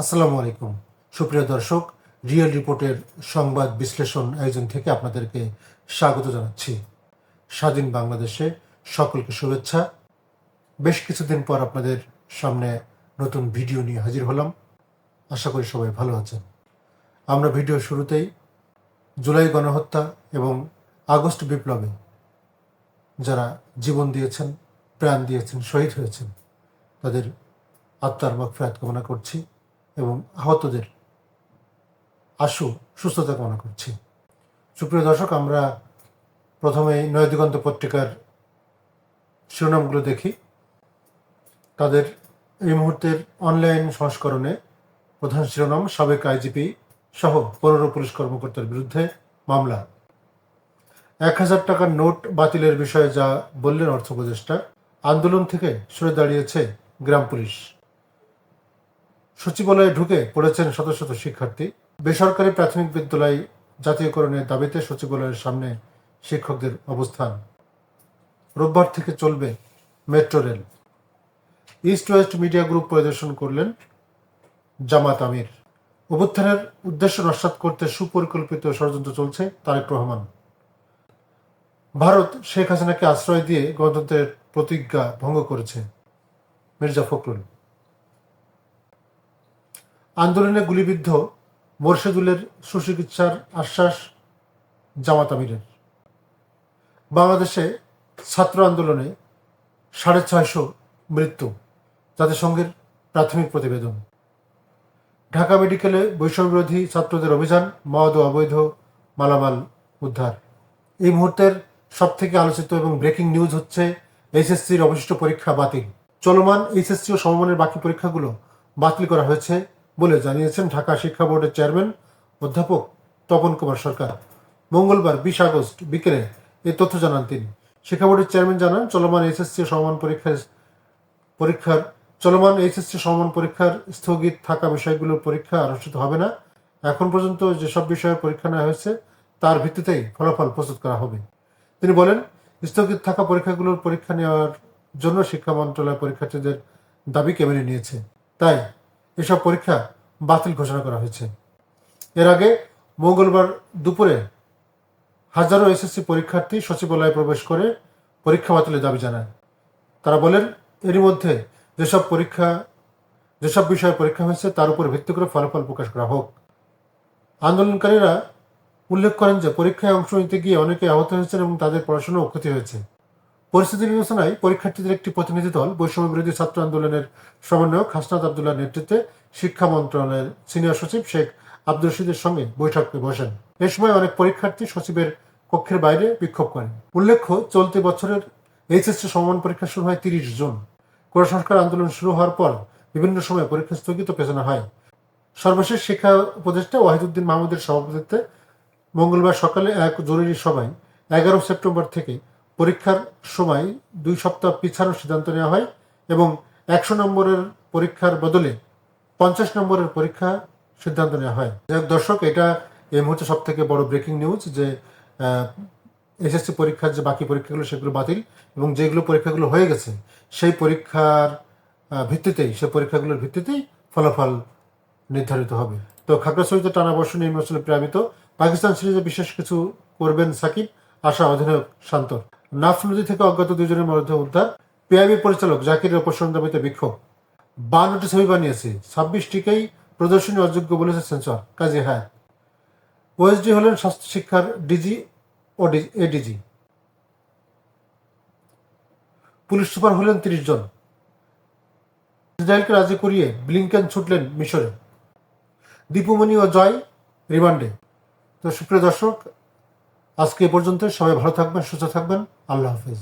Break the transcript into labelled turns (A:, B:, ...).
A: আসসালামু আলাইকুম। সুপ্রিয় দর্শক রিয়েল রিপোর্টের সংবাদ বিশ্লেষণ আয়োজন থেকে আপনাদেরকে স্বাগত জানাচ্ছি। স্বাধীন বাংলাদেশে সকলকে শুভেচ্ছা। বেশ কিছুদিন পর আপনাদের সামনে নতুন ভিডিও নিয়ে হাজির হলাম। আশা করি সবাই ভালো আছেন। আমরা ভিডিও শুরুতেই জুলাই গণহত্যা এবং আগস্ট বিপ্লবে যারা জীবন দিয়েছেন, প্রাণ দিয়েছেন, শহীদ হয়েছেন, তাদের আত্মার মাগফিরাত কামনা করছি। এবং আহতদের আশু, সুস্থতা কামনা করছি। সুপ্রিয় দর্শক, আমরা প্রথমে নয় দিগন্ত পত্রিকার শিরোনামগুলো দেখি। তাদের এই মুহূর্তের অনলাইন সংস্করণে প্রধান শিরোনাম, সাবেক আইজিপি সহ পনেরো পুলিশ কর্মকর্তার বিরুদ্ধে মামলা। এক হাজার টাকার নোট বাতিলের বিষয়ে যা বললেন অর্থ উপদেষ্টা, আন্দোলন থেকে সরে দাঁড়িয়েছে গ্রাম পুলিশ। সচিবালয়ে ঢুকে পড়েছেন শত শত শিক্ষার্থী। বেসরকারি প্রাথমিক বিদ্যালয় জাতীয়করণের দাবিতে সচিবালয়ের সামনে শিক্ষকদের অবস্থান। রোববার থেকে চলবে metro rail. East West Media Group পরিদর্শন করলেন জামাত আমির। অভ্যুত্থানের উদ্দেশ্য নস্বাত করতে সুপরিকল্পিত ষড়যন্ত্র চলছে তারেক রহমান। ভারত শেখ হাসিনাকে আশ্রয় দিয়ে গণতন্ত্রের প্রতিজ্ঞা ভঙ্গ করেছে মির্জা ফখরুল। আন্দোলনে গুলিবিদ্ধ মোরশেদুলের সুচিকিৎসার আশ্বাস জামাত আমিরের। বাংলাদেশে ছাত্র আন্দোলনে সাড়ে ছয়শো মৃত্যু, জাতিসংঘের প্রাথমিক প্রতিবেদন। ঢাকা মেডিকেলে বৈষম্যবিরোধী ছাত্রদের অভিযান মদ ও অবৈধ মালামাল উদ্ধার। এই মুহূর্তের সব থেকে আলোচিত এবং ব্রেকিং নিউজ হচ্ছে এইচএসসির অবশিষ্ট পরীক্ষা বাতিল। চলমান এইচএসসি ও সমমানের বাকি পরীক্ষাগুলো বাতিল করা হয়েছে বলে জানিয়েছেন ঢাকা শিক্ষা বোর্ডের চেয়ারম্যান অধ্যাপক তপন কুমার সরকার। মঙ্গলবার বিশ আগস্ট বিকেলে এই তথ্য জানান তিনি। শিক্ষা বোর্ডের চেয়ারম্যান জানান, চলমান এইচএসসি সমান পরীক্ষার পরীক্ষার চলমান এইচএসসি সমান পরীক্ষার স্থগিত থাকা বিষয়গুলোর পরীক্ষা অনুষ্ঠিত হবে না। এখন পর্যন্ত যেসব বিষয়ে পরীক্ষা নেওয়া হয়েছে, তার ভিত্তিতেই ফলাফল প্রস্তুত করা হবে। তিনি বলেন, স্থগিত থাকা পরীক্ষাগুলোর পরীক্ষা নেওয়ার জন্য শিক্ষা মন্ত্রণালয় পরীক্ষার্থীদের দাবি মেনে নিয়েছে। তাই এসব পরীক্ষা বাতিল ঘোষণা করা হয়েছে। এর আগে মঙ্গলবার দুপুরে হাজারো এসএসসি পরীক্ষার্থী সচিবালয়ে প্রবেশ করে পরীক্ষা বাতিলের দাবি জানায়। তারা বলেন, এরই মধ্যে যেসব পরীক্ষা, যেসব বিষয়ে পরীক্ষা হয়েছে তার উপর ভিত্তি করে ফলাফল প্রকাশ করা হোক। আন্দোলনকারীরা উল্লেখ করেন যে পরীক্ষায় অংশ নিতে গিয়ে অনেকে আহত হয়েছেন এবং তাদের পড়াশোনাও ক্ষতি হয়েছে। পরিস্থিতি বিবেচনায় পরীক্ষার্থীদের একটি প্রতিনিধি দল, বৈষম্য বিরোধী ছাত্র আন্দোলনের সমন্বয়ক হাসনাত আবদুল্লাহ নেতৃত্বে শিক্ষা মন্ত্রণালয়ের সিনিয়র সচিব শেখ আব্দুল রশিদের সঙ্গে বৈঠকে বসেন। এ সময় অনেক পরীক্ষার্থী সচিবের কক্ষের বাইরে বিক্ষোভ করেন। উল্লেখ্য, চলতি বছরের এইচএসসি সমান পরীক্ষা শুরু হয় তিরিশ জুন। কোটা সংস্কার আন্দোলন শুরু হওয়ার পর বিভিন্ন সময় পরীক্ষা স্থগিত পেছানো হয়। সর্বশেষ শিক্ষা উপদেষ্টা ওয়াহিদুদ্দিন মাহমুদের সভাপতিত্বে মঙ্গলবার সকালে এক জরুরি সভায় এগারো সেপ্টেম্বর থেকে পরীক্ষার সময় দুই সপ্তাহ পিছানোর সিদ্ধান্ত নেওয়া হয় এবং একশো নম্বরের পরীক্ষার বদলে পঞ্চাশ নম্বরের পরীক্ষা সিদ্ধান্ত নেওয়া হয়। যাই দর্শক, এটা এই মুহূর্তে সব থেকে বড় ব্রেকিং নিউজ যে এসএসসি পরীক্ষার যে বাকি পরীক্ষাগুলো, সেগুলো বাতিল এবং যেগুলো পরীক্ষাগুলো হয়ে গেছে, সেই পরীক্ষার ভিত্তিতেই, সেই পরীক্ষাগুলোর ভিত্তিতেই ফলাফল নির্ধারিত হবে। তো খাগড়াছড়িতে টানা বর্ষণ নির্বাচনে প্রামিত পাকিস্তান সিরিজে বিশেষ কিছু করবেন সাকিব, আশা অধিনায়ক শান্ত নাফ নদী থেকে অজ্ঞাত দুজনের মধ্যে উদ্ধার পিআইবি পরিচালক জাকিরের দাবিতে বিক্ষোভ। বান্নটি ছবি বানিয়েছে। ছাব্বিশটিকেই প্রদর্শনী অযোগ্য বলেছে সেন্সর, কাজী হ্যাঁ ওএসডি হলেন স্বাস্থ্য শিক্ষার ডিজি ও এডিজি। পুলিশ সুপার হলেন তিরিশ জন। ইসরায়েলকে রাজি করিয়ে ব্লিংকেন ছুটলেন মিশরে। দীপুমণি ও জয় রিমান্ডে। তো সুপ্রিয় দর্শক আজকে এ পর্যন্ত সবাই ভালো থাকবেন সুস্থ থাকবেন। আল্লাহ হাফিজ।